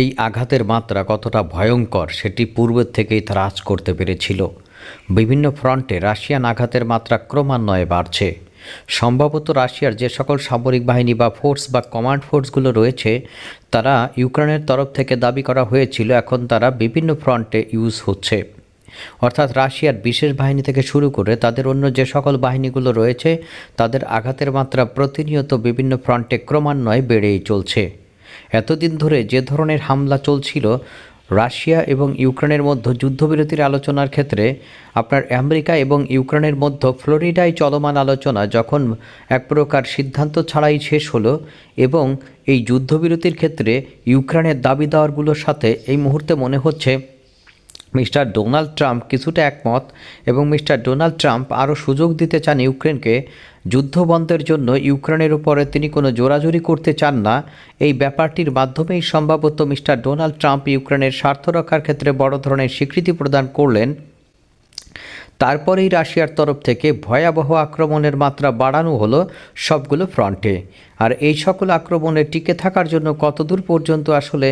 এই আঘাতের মাত্রা কতটা ভয়ঙ্কর সেটি পূর্বের থেকেই আজ করতে পেরেছিল। বিভিন্ন ফ্রন্টে রাশিয়ান আঘাতের মাত্রা ক্রমান্বয়ে বাড়ছে। সম্ভবত রাশিয়ার যে সকল সামরিক বাহিনী বা ফোর্স বা কমান্ড ফোর্সগুলো রয়েছে, তারা ইউক্রেনের তরফ থেকে দাবি করা হয়েছিল এখন তারা বিভিন্ন ফ্রন্টে ইউজ হচ্ছে। অর্থাৎ রাশিয়ার বিশেষ বাহিনী থেকে শুরু করে তাদের অন্য যে সকল বাহিনীগুলো রয়েছে, তাদের আঘাতের মাত্রা প্রতিনিয়ত বিভিন্ন ফ্রন্টে ক্রমান্বয়ে বেড়েই চলছে। এতদিন ধরে যে ধরনের হামলা চলছিল, রাশিয়া এবং ইউক্রেনের মধ্যে যুদ্ধবিরতির আলোচনার ক্ষেত্রে, আপনার আমেরিকা এবং ইউক্রেনের মধ্যে ফ্লোরিডায় চলমান আলোচনা যখন এক প্রকার সিদ্ধান্ত ছাড়াই শেষ হলো এবং এই যুদ্ধবিরতির ক্ষেত্রে ইউক্রেনের দাবি দাওয়ারগুলোর সাথে এই মুহূর্তে মনে হচ্ছে মিস্টার ডোনাল্ড ট্রাম্প কিছুটা একমত এবং মিস্টার ডোনাল্ড ট্রাম্প আরও সুযোগ দিতে চান ইউক্রেনকে, যুদ্ধবন্ধের জন্য ইউক্রেনের উপরে তিনি কোনো জোরাজুরি করতে চান না। এই ব্যাপারটির মাধ্যমেই সম্ভবত মিস্টার ডোনাল্ড ট্রাম্প ইউক্রেনের স্বার্থ রক্ষার ক্ষেত্রে বড় ধরনের স্বীকৃতি প্রদান করলেন। তারপরেই রাশিয়ার তরফ থেকে ভয়াবহ আক্রমণের মাত্রা বাড়ানো হলো সবগুলো ফ্রন্টে। আর এই সকল আক্রমণে টিকে থাকার জন্য কতদূর পর্যন্ত আসলে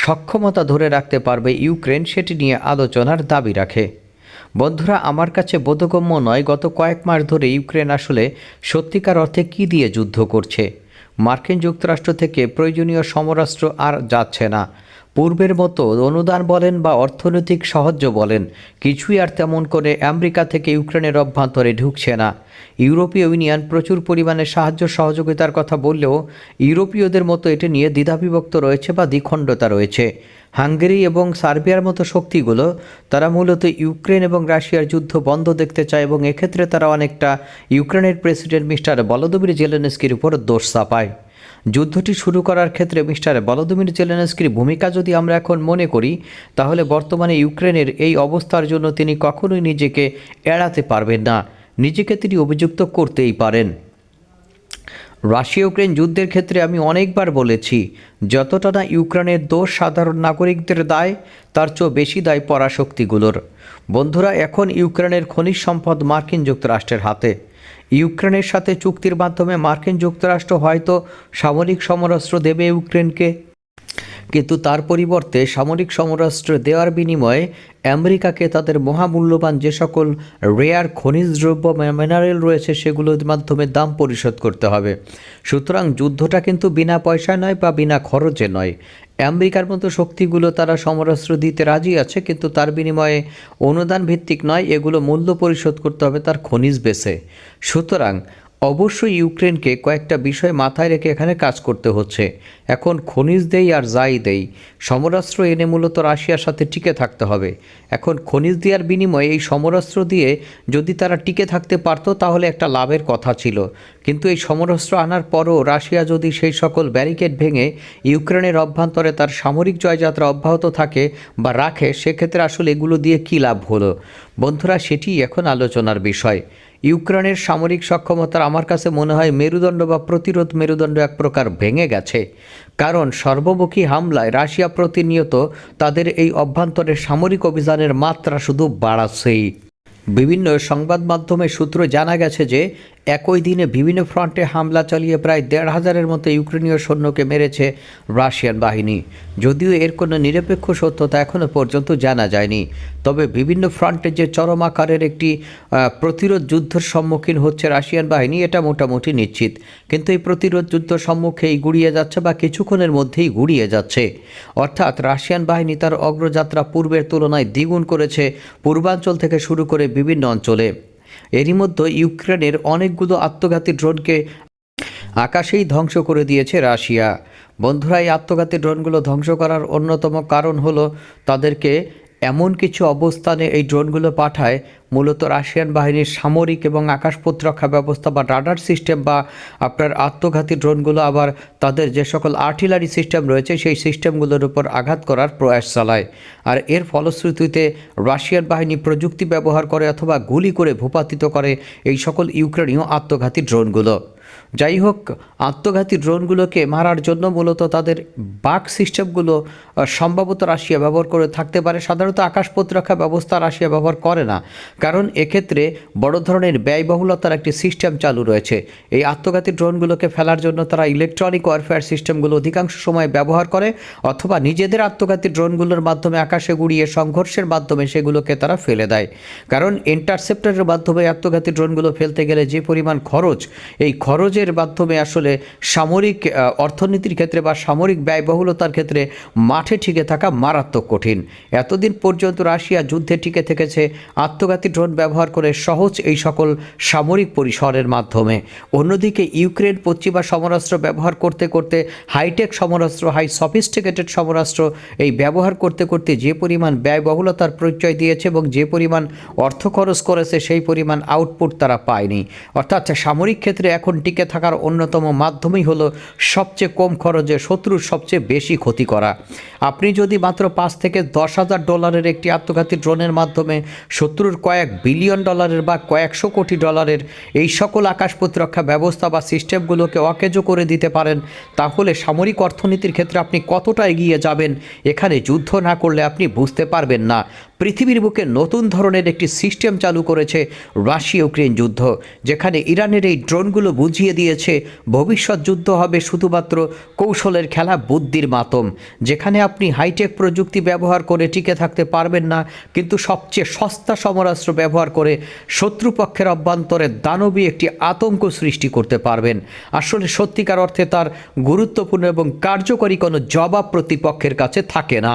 সক্ষমতা ধরে রাখতে পারবে ইউক্রেন সেটি নিয়ে আলোচনার দাবি রাখে। বন্ধুরা, আমার কাছে বোধগম্য নয় গত কয়েক মাস ধরে ইউক্রেন আসলে সত্যিকার অর্থে কী দিয়ে যুদ্ধ করছে। মার্কিন যুক্তরাষ্ট্র থেকে প্রয়োজনীয় সমরাস্ত্র আর যাচ্ছে না। পূর্বের মতো অনুদান বলেন বা অর্থনৈতিক সাহায্য বলেন, কিছুই আর তেমন করে আমেরিকা থেকে ইউক্রেনের অভ্যন্তরে ঢুকছে না। ইউরোপীয় ইউনিয়ন প্রচুর পরিমাণে সাহায্য সহযোগিতার কথা বললেও ইউরোপীয়দের মতো এটি নিয়ে দ্বিধাবিভক্ত রয়েছে বা দ্বিখণ্ডতা রয়েছে। হাঙ্গেরি এবং সার্বিয়ার মতো শক্তিগুলো, তারা মূলত ইউক্রেন এবং রাশিয়ার যুদ্ধ বন্ধ দেখতে চায় এবং এক্ষেত্রে তারা অনেকটা ইউক্রেনের প্রেসিডেন্ট মিস্টার বলদমির জেলেনস্কির উপর দোষ চাপায়। যুদ্ধটি শুরু করার ক্ষেত্রে মিস্টার বলদমির জেলেনস্কির ভূমিকা যদি আমরা এখন মনে করি, তাহলে বর্তমানে ইউক্রেনের এই অবস্থার জন্য তিনি কখনোই নিজেকে এড়াতে পারবেন না। নিজেকে তিনি অভিযুক্ত করতেই পারেন। রাশিয়া ইউক্রেন যুদ্ধের ক্ষেত্রে আমি অনেকবার বলেছি, যতটা না ইউক্রেনের দোষ সাধারণ নাগরিকদের দায়, তার চেয়েও বেশি দায় পরাশক্তিগুলোর। বন্ধুরা, এখন ইউক্রেনের খনিজ সম্পদ মার্কিন যুক্তরাষ্ট্রের হাতে। ইউক্রেনের সাথে চুক্তির মাধ্যমে মার্কিন যুক্তরাষ্ট্র হয়তো সামরিক সমরাস্ত্র দেবে ইউক্রেনকে। কিন্তু তার পরিবর্তে সামরিক সমরাস্ত্র দেওয়ার বিনিময়ে আমেরিকাকে তাদের মহামূল্যবান যে সকল রেয়ার খনিজ দ্রব্য মিনারেল রয়েছে সেগুলোর মাধ্যমে দাম পরিশোধ করতে হবে। সুতরাং যুদ্ধটা কিন্তু বিনা পয়সায় নয় বা বিনা খরচে নয়। আমেরিকার মতো শক্তিগুলো তারা সমরাস্ত্র দিতে রাজি আছে, কিন্তু তার বিনিময়ে অনুদান ভিত্তিক নয়, এগুলো মূল্য পরিশোধ করতে হবে তার খনিজ বেসে সুতরাং অবশ্যই ইউক্রেনকে কয়েকটা বিষয় মাথায় রেখে এখানে কাজ করতে হচ্ছে। এখন খনিজ দেই আর যাই দেই, সমরাস্ত্র এনে মূলত রাশিয়ার সাথে টিকে থাকতে হবে। এখন খনিজ দেওয়ার বিনিময়ে এই সমরাস্ত্র দিয়ে যদি তারা টিকে থাকতে পারতো, তাহলে একটা লাভের কথা ছিল। কিন্তু এই সমরাস্ত্র আনার পরও রাশিয়া যদি সেই সকল ব্যারিকেড ভেঙে ইউক্রেনের অভ্যন্তরে তার সামরিক জয়যাত্রা অব্যাহত থাকে বা রাখে, সেক্ষেত্রে আসলে এগুলো দিয়ে কী লাভ হলো? বন্ধুরা সেটি এখন আলোচনার বিষয়। ইউক্রেনের সামরিক সক্ষমতার আমার কাছে মনে হয় মেরুদণ্ড বা প্রতিরোধ মেরুদণ্ড এক প্রকার ভেঙে গেছে। কারণ সর্বমুখী হামলায় রাশিয়া প্রতিনিয়ত তাদের এই অভ্যন্তরে সামরিক অভিযানের মাত্রা শুধু বাড়াচ্ছেই। বিভিন্ন সংবাদ মাধ্যমে সূত্র জানা গেছে যে একই দিনে বিভিন্ন ফ্রন্টে হামলা চালিয়ে প্রায় দেড় হাজারের মতো ইউক্রেনীয় সৈন্যকে মেরেছে রাশিয়ান বাহিনী। যদিও এর কোনো নিরপেক্ষ সত্যতা এখনও পর্যন্ত জানা যায়নি। তবে বিভিন্ন ফ্রন্টে যে চরম আকারের একটি প্রতিরোধ যুদ্ধের সম্মুখীন হচ্ছে রাশিয়ান বাহিনী, এটা মোটামুটি নিশ্চিত। কিন্তু এই প্রতিরোধ যুদ্ধ সম্মুখেই গুড়িয়ে যাচ্ছে বা কিছুক্ষণের মধ্যেই গুড়িয়ে যাচ্ছে। অর্থাৎ রাশিয়ান বাহিনী তার অগ্রযাত্রা পূর্বের তুলনায় দ্বিগুণ করেছে, পূর্বাঞ্চল থেকে শুরু করে বিভিন্ন অঞ্চলে। এরই মধ্যে ইউক্রেনের অনেকগুলো আত্মঘাতী ড্রোনকে আকাশেই ধ্বংস করে দিয়েছে রাশিয়া। বন্ধুরা, এই আত্মঘাতী ড্রোনগুলো ধ্বংস করার অন্যতম কারণ হলো তাদেরকে এমন কিছু অবস্থানে এই ড্রোনগুলো পাঠায়, মূলত রাশিয়ান বাহিনীর সামরিক এবং আকাশ প্রতিরক্ষা ব্যবস্থা বা রাডার সিস্টেম বা আপনার আত্মঘাতী ড্রোনগুলো আবার তাদের যে সকল আর্টিলারি সিস্টেম রয়েছে, সেই সিস্টেমগুলোর উপর আঘাত করার প্রয়াস চালায়। আর এর ফলশ্রুতিতে রাশিয়ান বাহিনী প্রযুক্তি ব্যবহার করে অথবা গুলি করে ভূপাতিত করে এই সকল ইউক্রেনীয় আত্মঘাতী ড্রোনগুলো। যাই হোক আত্মঘাতী ড্রোনগুলোকে মারার জন্য মূলত তাদের বাক সিস্টেমগুলো সম্ভবত রাশিয়া ব্যবহার করে থাকতে পারে। সাধারণত আকাশ প্রতিরক্ষা ব্যবস্থা রাশিয়া ব্যবহার করে না। কারণ এক্ষেত্রে বড় ধরনের ব্যয়বহুলতার একটি সিস্টেম চালু রয়েছে। এই আত্মঘাতী ড্রোনগুলোকে ফেলার জন্য তারা ইলেকট্রনিক ওয়ারফেয়ার সিস্টেমগুলো অধিকাংশ সময় ব্যবহার করে, অথবা নিজেদের আত্মঘাতী ড্রোনগুলোর মাধ্যমে আকাশে গুড়িয়ে সংঘর্ষের মাধ্যমে সেগুলোকে তারা ফেলে দেয়। কারণ ইন্টারসেপ্টারের মাধ্যমে আত্মঘাতী ড্রোনগুলো ফেলতে গেলে যে পরিমাণ খরচ, এই খরচের মাধ্যমে আসলে সামরিক অর্থনীতির ক্ষেত্রে বা সামরিক ব্যয়বহুলতার ক্ষেত্রে মাঠে টিকে থাকা মারাত্মক কঠিন। এতদিন পর্যন্ত রাশিয়া যুদ্ধে টিকে থেকেছে, আত্মঘাতী ড্রোন ব্যবহার করে সহজ এই সকল সামরিক পরিসরের মাধ্যমে। অন্যদিকে ইউক্রেন পশ্চিমা সমরাস্ত্র ব্যবহার করতে করতে, হাইটেক সমরাস্ত্র, হাই সফিস্টিকেটেড সমরাস্ত্র এই ব্যবহার করতে করতে যে পরিমাণ ব্যয়বহুলতার পরিচয় দিয়েছে এবং যে পরিমাণ অর্থ খরচ করেছে, সেই পরিমাণ আউটপুট তারা পায়নি। অর্থাৎ সামরিক ক্ষেত্রে এখন টিকে থাকার অন্যতম মাধ্যমই হলো সবচেয়ে কম খরচে শত্রুর সবচেয়ে বেশি ক্ষতি করা। আপনি যদি মাত্র পাঁচ থেকে দশ হাজার ডলারের একটি আত্মঘাতী ড্রোনের মাধ্যমে শত্রুর কয়েক বিলিয়ন ডলারের বা কয়েকশো কোটি ডলারের এই সকল আকাশ প্রতিরক্ষা ব্যবস্থা বা সিস্টেমগুলোকে অকেজো করে দিতে পারেন, তাহলে সামরিক অর্থনীতির ক্ষেত্রে আপনি কতটা এগিয়ে যাবেন, এখানে যুদ্ধ না করলে আপনি বুঝতে পারবেন না। পৃথিবীর বুকে নতুন ধরনের একটি সিস্টেম চালু করেছে রাশিয়া ইউক্রেন যুদ্ধ, যেখানে ইরানের এই ড্রোনগুলো বুঝিয়ে দিয়েছে ভবিষ্যৎ যুদ্ধ হবে শুধুমাত্র কৌশলের খেলা বুদ্ধির মাতম, যেখানে আপনি হাইটেক প্রযুক্তি ব্যবহার করে টিকে থাকতে পারবেন না, কিন্তু সবচেয়ে সস্তা সমরাস্ত্র ব্যবহার করে শত্রুপক্ষের অভ্যন্তরে দানবী একটি আতঙ্ক সৃষ্টি করতে পারবেন। আসলে সত্যিকার অর্থে তার গুরুত্বপূর্ণ এবং কার্যকরী কোনো জবাব প্রতিপক্ষের কাছে থাকে না।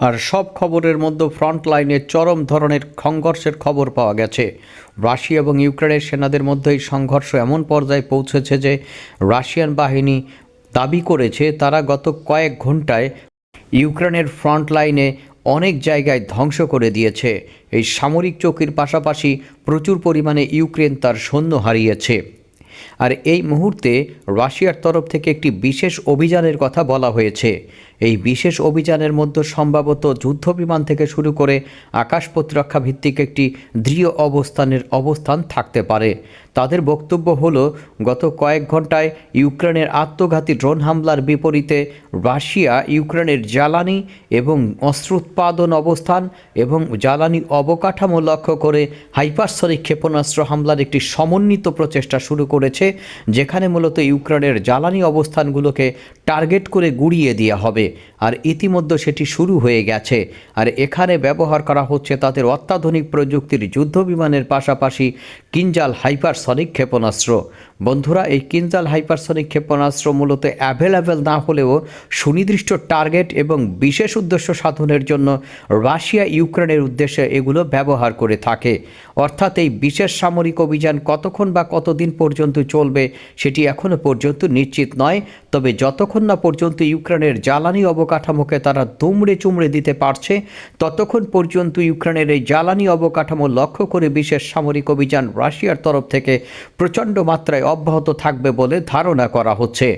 আর সব খবরের মধ্যে ফ্রন্ট লাইনে চরম ধরনের সংঘর্ষের খবর পাওয়া গেছে। রাশিয়া এবং ইউক্রেনের সেনাদের মধ্যে এই সংঘর্ষ এমন পর্যায়ে পৌঁছেছে যে রাশিয়ান বাহিনী দাবি করেছে তারা গত কয়েক ঘন্টায় ইউক্রেনের ফ্রন্ট লাইনে অনেক জায়গায় ধ্বংস করে দিয়েছে। এই সামরিক চৌকির পাশাপাশি প্রচুর পরিমাণে ইউক্রেন তার সৈন্য হারিয়েছে। আর এই মুহূর্তে রাশিয়ার তরফ থেকে একটি বিশেষ অভিযানের কথা বলা হয়েছে। এই বিশেষ অভিযানের মধ্যে সম্ভবত যুদ্ধ বিমান থেকে শুরু করে আকাশ প্রতিরক্ষা ভিত্তিক একটি দৃঢ় অবস্থানের অবস্থান থাকতে পারে। তাদের বক্তব্য হলো, গত কয়েক ঘন্টায় ইউক্রেনের আত্মঘাতী ড্রোন হামলার বিপরীতে রাশিয়া ইউক্রেনের জ্বালানি এবং অস্ত্র উৎপাদন অবস্থান এবং জ্বালানি অবকাঠামো লক্ষ্য করে হাইপারসনিক ক্ষেপণাস্ত্র হামলার একটি সমন্বিত প্রচেষ্টা শুরু করেছে, যেখানে মূলত ইউক্রেনের জ্বালানি অবস্থানগুলোকে টার্গেট করে গুড়িয়ে দেওয়া হবে। আর ইতিমধ্যে সেটি শুরু হয়ে গেছে। আর এখানে ব্যবহার করা হচ্ছে তাদের অত্যাধুনিক প্রযুক্তির যুদ্ধ বিমানের পাশাপাশি কিঞ্জাল হাইপারসনিক ক্ষেপণাস্ত্র। বন্ধুরা, এই কিঞ্জাল হাইপারসনিক ক্ষেপণাস্ত্র মূলত অ্যাভেলেবেল না হলেও সুনির্দিষ্ট টার্গেট এবং বিশেষ উদ্দেশ্য সাধনের জন্য রাশিয়া, ইউক্রেনের উদ্দেশ্যে এগুলো ব্যবহার করে থাকে। অর্থাৎ এই বিশেষ সামরিক অভিযান কতক্ষণ বা কতদিন পর্যন্ত চলবে সেটি এখনও পর্যন্ত নিশ্চিত নয়। তবে যতক্ষণ না পর্যন্ত ইউক্রেনের জ্বালানি অবকাঠামোকে তারা দুমড়ে চুমড়ে দিতে পারছে, ততক্ষণ পর্যন্ত ইউক্রেনের এই জ্বালানি অবকাঠামো লক্ষ্য করে বিশেষ সামরিক অভিযান রাশিয়ার তরফ থেকে প্রচণ্ড মাত্রায় অব্যাহত থাকবে বলে ধারণা করা হচ্ছে।